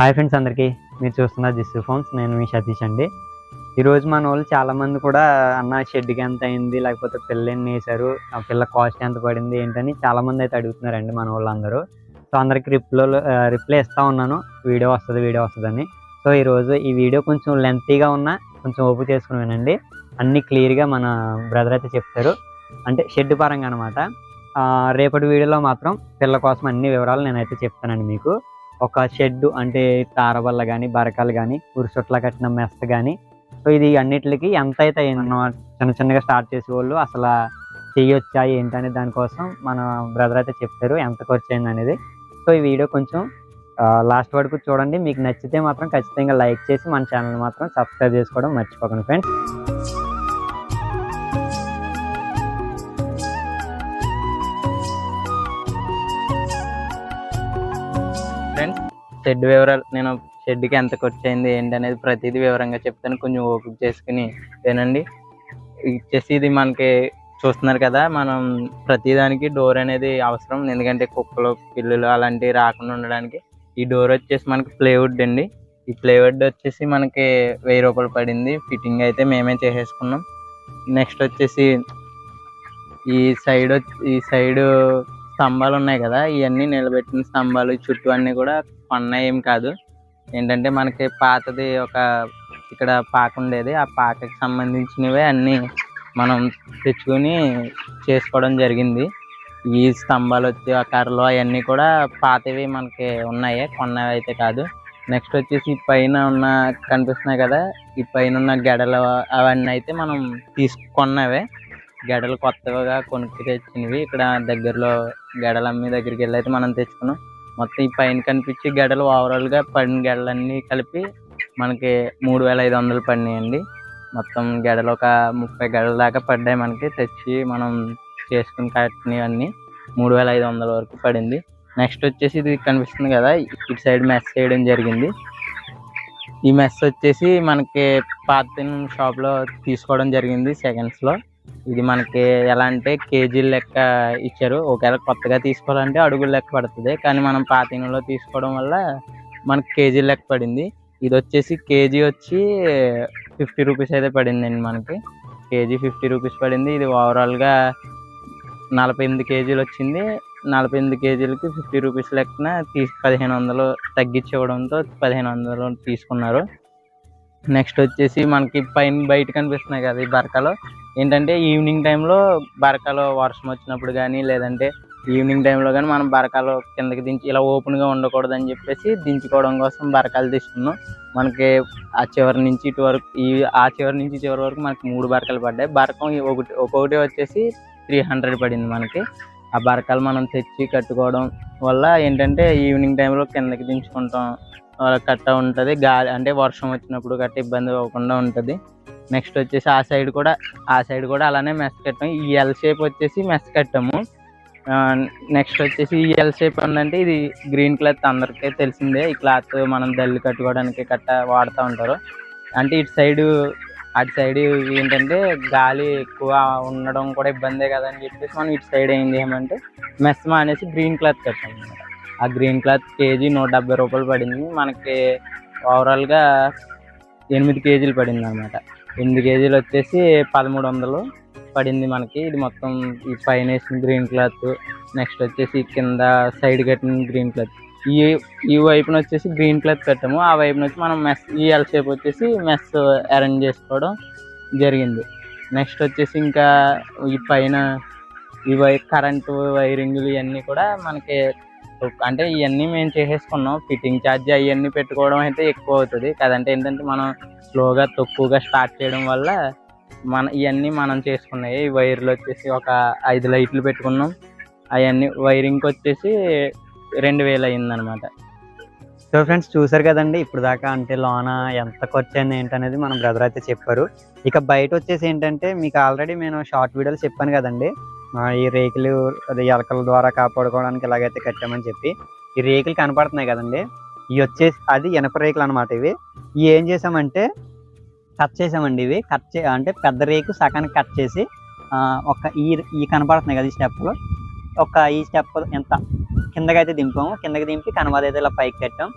Hi friends అందరికీ. మీరు చూస్తున్న జిస్ ఫోన్స్ నేను మీ సతీష్ అండి. ఈరోజు మన వాళ్ళు చాలామంది కూడా అన్న షెడ్కి ఎంత అయింది లేకపోతే పిల్ల ఎన్ని వేశారు ఆ పిల్ల కాస్ట్ ఎంత పడింది ఏంటని చాలామంది అయితే అడుగుతున్నారండి మన వాళ్ళందరూ సో అందరికి రిప్లో రిప్లై ఇస్తా ఉన్నాను. వీడియో వస్తుంది వీడియో వస్తుందని. సో ఈరోజు ఈ వీడియో కొంచెం లెంతీగా ఉన్నా కొంచెం ఓపు చేసుకుని వినండి అన్ని క్లియర్గా మన బ్రదర్ అయితే చెప్తారు. అంటే షెడ్ పరంగా అనమాట రేపటి వీడియోలో మాత్రం పిల్ల కోసం అన్ని వివరాలు నేనైతే చెప్తానండి మీకు. ఒక షెడ్ అంటే తారబల్ల కానీ బరకాలు కానీ ఉరుసొట్ల కట్టిన మెస్త కానీ సో ఇది అన్నిటికి ఎంత అయితే చిన్న చిన్నగా స్టార్ట్ చేసే వాళ్ళు అసలు చేయొచ్చా ఏంటనే దానికోసం మన బ్రదర్ అయితే చెప్తారు ఎంత ఖర్చు అయింది అనేది. సో ఈ వీడియో కొంచెం లాస్ట్ వరకు చూడండి. మీకు నచ్చితే మాత్రం ఖచ్చితంగా లైక్ చేసి మన ఛానల్ మాత్రం సబ్స్క్రైబ్ చేసుకోవడం మర్చిపోకండి ఫ్రెండ్స్. ఫ్రెండ్స్ షెడ్ వివరాలు నేను షెడ్కి ఎంత ఖర్చు అయింది ఏంటి అనేది ప్రతిదీ వివరంగా చెప్తాను. కొంచెం ఓపిక చేసుకుని వినండి. ఇచ్చేసి ఇది మనకి చూస్తున్నారు కదా మనం ప్రతిదానికి డోర్ అనేది అవసరం. ఎందుకంటే కుక్కలు పిల్లులు అలాంటివి రాకుండా ఉండడానికి ఈ డోర్ వచ్చేసి మనకి ప్లేవుడ్ అండి. ఈ ప్లేవుడ్ వచ్చేసి మనకి వెయ్యి రూపాయలు పడింది. ఫిట్టింగ్ అయితే మేమే చేసేసుకున్నాం. నెక్స్ట్ వచ్చేసి ఈ సైడ్ ఈ సైడ్ స్తంభాలు ఉన్నాయి కదా ఇవన్నీ నిలబెట్టిన స్తంభాలు చుట్టూ అన్నీ కూడా కొన్న ఏం కాదు. ఏంటంటే మనకి పాతది ఒక ఇక్కడ పాక ఉండేది ఆ పాకకి సంబంధించినవే అన్నీ మనం తెచ్చుకొని చేసుకోవడం జరిగింది. ఈ స్తంభాలు వచ్చి ఆ కర్రలు అవన్నీ కూడా పాతవి మనకి ఉన్నాయి కొన్నవి అయితే కాదు. నెక్స్ట్ వచ్చేసి ఈ పైన ఉన్న కనిపిస్తున్నాయి కదా ఈ పైన ఉన్న గెడలు అవన్నీ అయితే మనం తీసుకున్నవే. గెడలు కొత్తగా కొనుక్కు తెచ్చినవి. ఇక్కడ దగ్గరలో గడలు అమ్మి దగ్గరికి వెళ్ళి అయితే మనం తెచ్చుకున్నాం. మొత్తం ఈ పైన కనిపించే గెడలు ఓవరాల్గా పడిన గెడలన్నీ కలిపి మనకి మూడు వేల ఐదు వందలు పడినాయండి. మొత్తం గెడలు ఒక ముప్పై గడల దాకా పడ్డాయి మనకి. తెచ్చి మనం చేసుకుని కట్టినవన్నీ మూడు వేల ఐదు వందల వరకు పడింది. నెక్స్ట్ వచ్చేసి ఇది కనిపిస్తుంది కదా ఇటు సైడ్ మెస్ చేయడం జరిగింది. ఈ మెస్ వచ్చేసి మనకి పాత షాప్లో తీసుకోవడం జరిగింది సెకండ్స్లో. ఇది మనకి ఎలా అంటే కేజీల లెక్క ఇచ్చారు. ఒకవేళ కొత్తగా తీసుకోవాలంటే అడుగుల లెక్క పడుతుంది. కానీ మనం పాతినలో తీసుకోవడం వల్ల మనకి కేజీ లెక్క పడింది. ఇది వచ్చేసి కేజీ వచ్చి ఫిఫ్టీ రూపీస్ అయితే పడిందండి మనకి. కేజీ ఫిఫ్టీ రూపీస్ పడింది. ఇది ఓవరాల్గా నలభై ఎనిమిది కేజీలు వచ్చింది. నలభై ఎనిమిది కేజీలకి ఫిఫ్టీ రూపీస్ లెక్కన తీసి పదిహేను వందలు తగ్గించి ఇవ్వడంతో పదిహేను వందలు తీసుకున్నారు. నెక్స్ట్ వచ్చేసి మనకి పైన బయట కనిపిస్తున్నాయి కదా ఈ బరకలో. ఏంటంటే ఈవినింగ్ టైంలో బరకలో వర్షం వచ్చినప్పుడు కానీ లేదంటే ఈవినింగ్ టైంలో కానీ మనం బరకాలు కిందకి దించి ఇలా ఓపెన్గా ఉండకూడదు అని చెప్పేసి దించుకోవడం కోసం బరకాలు తీసుకున్నాం. మనకి ఆ చివరి నుంచి ఇటు వరకు ఈ ఆ చివరి నుంచి చివరి వరకు మనకి మూడు బరకలు పడ్డాయి. బరకం ఒకటి ఒక్కొక్కటి వచ్చేసి త్రీ హండ్రెడ్ పడింది మనకి. ఆ బరకాలు మనం తెచ్చి కట్టుకోవడం వల్ల ఏంటంటే ఈవినింగ్ టైంలో కిందకి దించుకుంటాం. కట్ట ఉంటుంది. గాలి అంటే వర్షం వచ్చినప్పుడు గట్ట ఇబ్బంది అవ్వకుండా ఉంటుంది. నెక్స్ట్ వచ్చేసి ఆ సైడ్ కూడా ఆ సైడ్ కూడా అలానే మెస్ కట్టాము ఈ ఎల్ షేప్ వచ్చేసి మెస్ కట్టాము. నెక్స్ట్ వచ్చేసి ఈ ఎల్ షేప్ ఏంటంటే ఇది గ్రీన్ క్లాత్ అందరికీ తెలిసిందే. ఈ క్లాత్ మనం దళ్ళు కట్టుకోవడానికి కట్ట వాడుతూ ఉంటారు. అంటే ఇటు సైడు అటు సైడ్ ఏంటంటే గాలి ఎక్కువ ఉండడం కూడా ఇబ్బందే కదా అని చెప్పేసి మనం ఇటు సైడ్ ఏం చేయమంటే మెస్ మానేసి గ్రీన్ క్లాత్ కట్టాం అనమాట ఆ గ్రీన్ క్లాత్ కేజీ నూట డెబ్బై రూపాయలు పడింది. మనకి ఓవరాల్గా ఎనిమిది కేజీలు పడింది అనమాట ఎనిమిది కేజీలు వచ్చేసి పదమూడు వందలు పడింది మనకి. ఇది మొత్తం ఈ పైన వేసిన గ్రీన్ క్లాత్ నెక్స్ట్ వచ్చేసి కింద సైడ్ కట్టిన గ్రీన్ క్లాత్. ఈ ఈ వైపున వచ్చేసి గ్రీన్ క్లాత్ కట్టాము. ఆ వైపున వచ్చి మనం మెస్ ఈ ఎల్ షేప్ వచ్చేసి మెస్ అరేంజ్ చేసుకోవడం జరిగింది. నెక్స్ట్ వచ్చేసి ఇంకా ఈ పైన ఈ వై కరెంటు వైరింగ్లు ఇవన్నీ కూడా మనకి అంటే ఇవన్నీ మేము చేసేసుకున్నాం. ఫిట్టింగ్ ఛార్జ్ అవన్నీ పెట్టుకోవడం అయితే ఎక్కువ అవుతుంది. కదంటే ఏంటంటే మనం స్లోగా తక్కువగా స్టార్ట్ చేయడం వల్ల మన ఇవన్నీ మనం చేసుకున్నాయి. ఈ వైర్లు వచ్చేసి ఒక ఐదు లైట్లు పెట్టుకున్నాం. అవన్నీ వైరింగ్కి వచ్చేసి రెండు వేలు అయిందనమాట సో ఫ్రెండ్స్ చూసారు కదండి ఇప్పుడు దాకా అంటే లోన ఎంత ఖర్చు అయింది ఏంటనేది మన బ్రదర్ అయితే చెప్పారు. ఇక బయట వచ్చేసి ఏంటంటే మీకు ఆల్రెడీ నేను షార్ట్ వీడియోలు చెప్పాను కదండి. ఈ రేకులు అదే ఎలకల ద్వారా కాపాడుకోవడానికి ఇలాగైతే కట్టామని చెప్పి ఈ రేకులు కనపడుతున్నాయి కదండి. ఇవి వచ్చేసి అది ఇనప రేకులు అనమాట ఇవి. ఇవి ఏం చేసామంటే కట్ చేసామండి ఇవి. కట్ చే అంటే పెద్ద రేకు సగానికి కట్ చేసి ఒక ఈ ఈ కనపడుతున్నాయి కదా ఈ స్టెప్లు ఒక ఈ స్టెప్ ఎంత కిందకైతే దింపాము. కిందకి దింపి కనవాద అయితే ఇలా పైకి కట్టాం.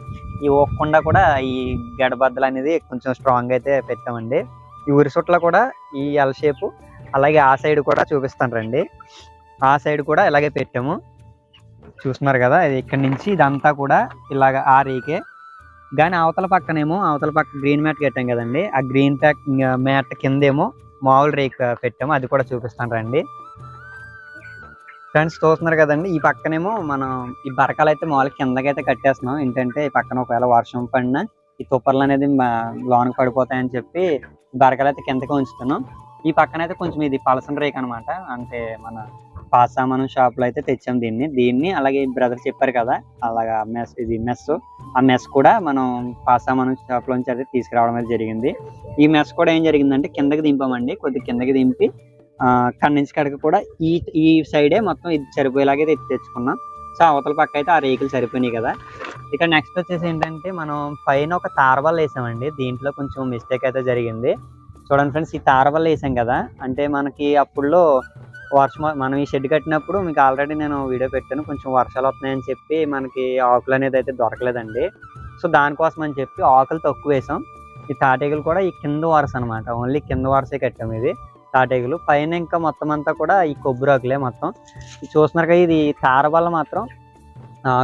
ఈ ఓకుండా కూడా ఈ గడబద్దలు అనేది కొంచెం స్ట్రాంగ్ అయితే పెట్టామండి. ఈ ఉరిసుట్లో కూడా ఈ ఎల్ షేపు అలాగే ఆ సైడ్ కూడా చూపిస్తాను రండి. ఆ సైడ్ కూడా ఇలాగే పెట్టాము. చూస్తున్నారు కదా ఇది ఇక్కడ నుంచి ఇదంతా కూడా ఇలాగ ఆ రీకే. కానీ అవతల పక్కనేమో అవతల పక్క గ్రీన్ మ్యాట్ కట్టాం కదండి. ఆ గ్రీన్ ప్యాక్ మ్యాట్ కిందేమో మామూలు రేక్ పెట్టాము. అది కూడా చూపిస్తాను రండి. ఫ్రెండ్స్ చూస్తున్నారు కదండి ఈ పక్కనేమో మనం ఈ బరకాలు అయితే మామూలు కిందకైతే కట్టేస్తున్నాం. ఏంటంటే ఈ పక్కన ఒకవేళ వర్షం పడినా ఈ తుప్పర్లు అనేది లోనకి పడిపోతాయని చెప్పి బరకాలు అయితే కిందకి ఉంచుతున్నాం. ఈ పక్కన అయితే కొంచెం ఇది పలసన రేక్ అనమాట అంటే మన పాస్ సామాను షాప్లో అయితే తెచ్చాం దీన్ని. దీన్ని అలాగే బ్రదర్ చెప్పారు కదా అలాగా మెస్ ఇది మెస్. ఆ మెస్ కూడా మనం పాస్ సామాను షాప్ లోంచి అయితే తీసుకురావడం అయితే జరిగింది. ఈ మెస్ కూడా ఏం జరిగిందంటే కిందకి దింపామండి కొద్దిగా కిందకి దింపి కన్ను నుంచి కడక కూడా ఈ ఈ సైడే మొత్తం ఇది సరిపోయేలాగే ఎత్తి తెచ్చుకున్నాం. సో అవతల పక్క అయితే ఆ రేకులు సరిపోయినాయి కదా. ఇక్కడ నెక్స్ట్ వచ్చేసి ఏంటంటే మనం పైన ఒక తారబల్ వేసామండి. దీంట్లో కొంచెం మిస్టేక్ అయితే జరిగింది. చూడండి ఫ్రెండ్స్ ఈ తారబల్ వేసాం కదా. అంటే మనకి అప్పుడులో వర్షం మనం ఈ షెడ్ కట్టినప్పుడు మీకు ఆల్రెడీ నేను వీడియో పెట్టాను కొంచెం వర్షాలు వస్తున్నాయని చెప్పి మనకి ఆకులు అనేది అయితే దొరకలేదండి. సో దానికోసం అని చెప్పి ఆకులు తక్కువ వేసాం. ఈ తాటేగులు కూడా ఈ కింద వరుస అనమాట ఓన్లీ కింద వరుసే కట్టాం ఇది తాటేగులు. పైన ఇంకా మొత్తం అంతా కూడా ఈ కొబ్బరి ఆకులే మొత్తం. ఇది చూస్తున్నారు కదా ఇది తారబల్ల మాత్రం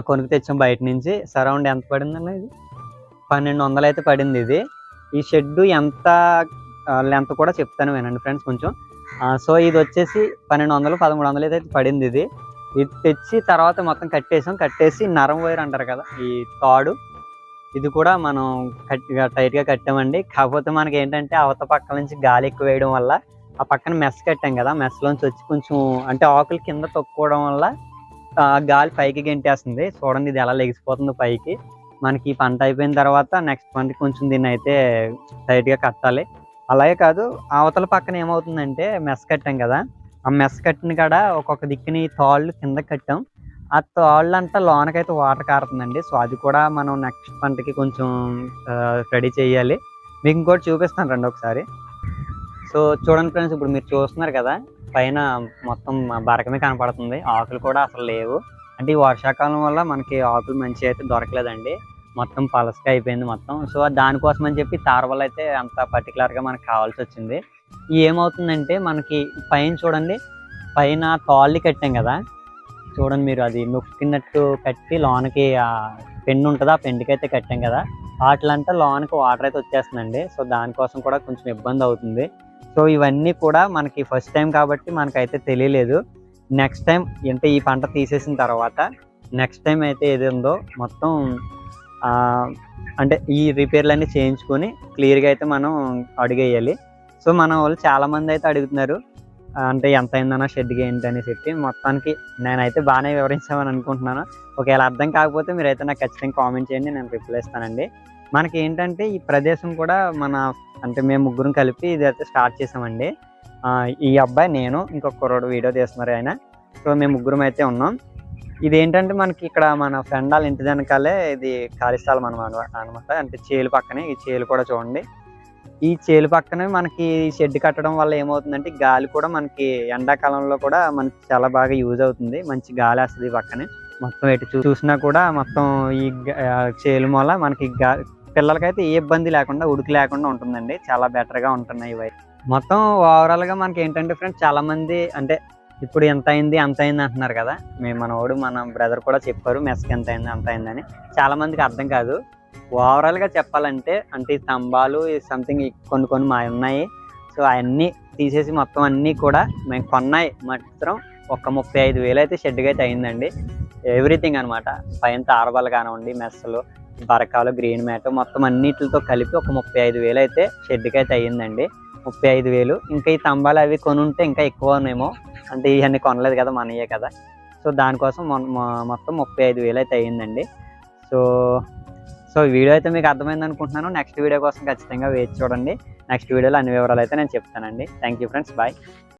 కొనుక్కు తెచ్చాం బయట నుంచి. సరౌండ్ ఎంత పడిందండి ఇది? పన్నెండు వందలు అయితే పడింది ఇది. ఈ షెడ్ ఎంత లెంత్ కూడా చెప్తాను వినండి ఫ్రెండ్స్ కొంచెం. సో ఇది వచ్చేసి పన్నెండు వందలు పదమూడు వందలు అయితే పడింది ఇది. ఇది తెచ్చి తర్వాత మొత్తం కట్టేసాం. కట్టేసి నరం వైర్ అంటారు కదా ఈ తాడు. ఇది కూడా మనం గట్టిగా టైట్గా కట్టామండి. కాకపోతే మనకి ఏంటంటే అవత పక్క నుంచి గాలి ఎక్కువ వేయడం వల్ల ఆ పక్కన మెస్ కట్టాం కదా మెస్ లోంచి వచ్చి కొంచెం అంటే ఆకులు కింద తొక్కుకోవడం వల్ల గాలి పైకి గెంటేస్తుంది. చూడండి ఇది ఎలా లెగిసిపోతుంది పైకి. మనకి ఈ పంట అయిపోయిన తర్వాత నెక్స్ట్ మంత్ కొంచెం దీన్ని అయితే టైట్గా కట్టాలి. అలాగే కాదు అవతల పక్కన ఏమవుతుందంటే మెస్ కట్టాం కదా ఆ మెస్ కట్టిన కాడ ఒక్కొక్క దిక్కుని తాళ్ళు కింద కట్టాం. ఆ తాళ్ళు అంతా లోనకైతే వాటర్ కారుతుందండి. సో అది కూడా మనం నెక్స్ట్ పంటకి కొంచెం రెడీ చేయాలి. మీకు ఇంకోటి చూపిస్తాను రండి ఒకసారి. సో చూడండి ఫ్రెండ్స్ ఇప్పుడు మీరు చూస్తున్నారు కదా పైన మొత్తం బరకమే కనపడుతుంది. ఆకులు కూడా అసలు లేవు. అంటే ఈ వర్షాకాలం వల్ల మనకి ఆకులు మంచి అయితే దొరకలేదండి. మొత్తం పలసగా అయిపోయింది మొత్తం. సో దానికోసం అని చెప్పి తారవల్ అయితే అంత పర్టికులర్గా మనకు కావాల్సి వచ్చింది. ఏమవుతుందంటే మనకి పైన చూడండి పైన తాళ్ళు కట్టాం కదా. చూడండి మీరు అది నొక్కినట్టు కట్టి లోనకి ఆ పెండు ఉంటుంది ఆ పెండుకి అయితే కట్టాం కదా. వాటిలంతా లోనకి వాటర్ అయితే వచ్చేస్తుందండి. సో దానికోసం కూడా కొంచెం ఇబ్బంది అవుతుంది. సో ఇవన్నీ కూడా మనకి ఫస్ట్ టైం కాబట్టి మనకైతే తెలియలేదు. నెక్స్ట్ టైం అంటే ఈ పంట తీసేసిన తర్వాత నెక్స్ట్ టైం అయితే ఏది ఉందో మొత్తం అంటే ఈ రిపేర్లన్నీ చేయించుకొని క్లియర్గా అయితే మనం అడిగేయాలి. సో మన వాళ్ళు చాలామంది అయితే అడుగుతున్నారు అంటే ఎంత అయిందన్న షెడ్కి ఏంటి అని చెప్పి మొత్తానికి నేనైతే బాగానే వివరించామని అనుకుంటున్నాను. ఒకవేళ అర్థం కాకపోతే మీరైతే నాకు ఖచ్చితంగా కామెంట్ చేయండి నేను రిప్లై ఇస్తానండి. మనకి ఏంటంటే ఈ ప్రదేశం కూడా మన అంటే మేము ముగ్గురం కలిపి ఇది అయితే స్టార్ట్ చేసామండి. ఈ అబ్బాయి నేను ఇంకొక కుర్రోడు వీడియో తీస్తున్నారు ఆయన. సో మేము ముగ్గురం అయితే ఉన్నాం. ఇది ఏంటంటే మనకి ఇక్కడ మన ఫ్రెండ్ వాళ్ళ ఇంటి వెనకాలే ఇది ఖాళీ స్థలం అనమాట అనమాట. అంటే చేలు పక్కనే ఈ చేలు కూడా చూడండి. ఈ చేలు పక్కనే మనకి షెడ్ కట్టడం వల్ల ఏమవుతుందంటే గాలి కూడా మనకి ఎండాకాలంలో కూడా మనకి చాలా బాగా యూజ్ అవుతుంది. మంచి గాలి వస్తుంది ఈ పక్కనే. మొత్తం ఎటు చూ- చూసినా కూడా మొత్తం ఈ గ- చేలు మూల మనకి గా పిల్లలకైతే ఏ ఇబ్బంది లేకుండా ఉడికి లేకుండా ఉంటుందండి. చాలా బెటర్గా ఉంటున్నాయి ఇవి మొత్తం ఓవరాల్గా మనకి ఏంటంటే ఫ్రెండ్స్ చాలా మంది అంటే ఇప్పుడు ఎంత అయింది అంత అయింది అంటున్నారు కదా? మేము మనోడు మన బ్రదర్ కూడా చెప్పారు మెస్కి ఎంత అయింది అంత అయిందని. చాలా మందికి అర్థం కాదు. ఓవరాల్గా చెప్పాలంటే అంటే ఈ స్తంభాలు సంథింగ్ కొన్ని కొన్ని మా ఉన్నాయి. సో అవన్నీ తీసేసి మొత్తం అన్నీ కూడా మేము కొన్నాయి. మాత్రం ఒక ముప్పై ఐదు వేలు అయితే షెడ్గా అయితే అయిందండి. ఎవ్రీథింగ్ అనమాట పైన తారబాలు కానివ్వండి మెస్సలు బరకాలు గ్రీన్ మ్యాట్ మొత్తం అన్నిటితో కలిపి ఒక ముప్పై ఐదు వేలు అయితే షెడ్కి అయితే అయ్యిందండి. ముప్పై ఐదు వేలు. ఇంకా ఈ తంబాలు అవి కొని ఉంటే ఇంకా ఎక్కువనేమో. అంటే ఇవన్నీ కొనలేదు కదా మనయే కదా. సో దానికోసం మొత్తం ముప్పై ఐదు వేలు అయితే అయ్యిందండి. సో సో వీడియో అయితే మీకు అర్థమైంది అనుకుంటున్నాను. నెక్స్ట్ వీడియో కోసం ఖచ్చితంగా వేచి చూడండి. నెక్స్ట్ వీడియోలో అన్ని వివరాలు అయితే నేను చెప్తానండి. Thank you friends. బాయ్.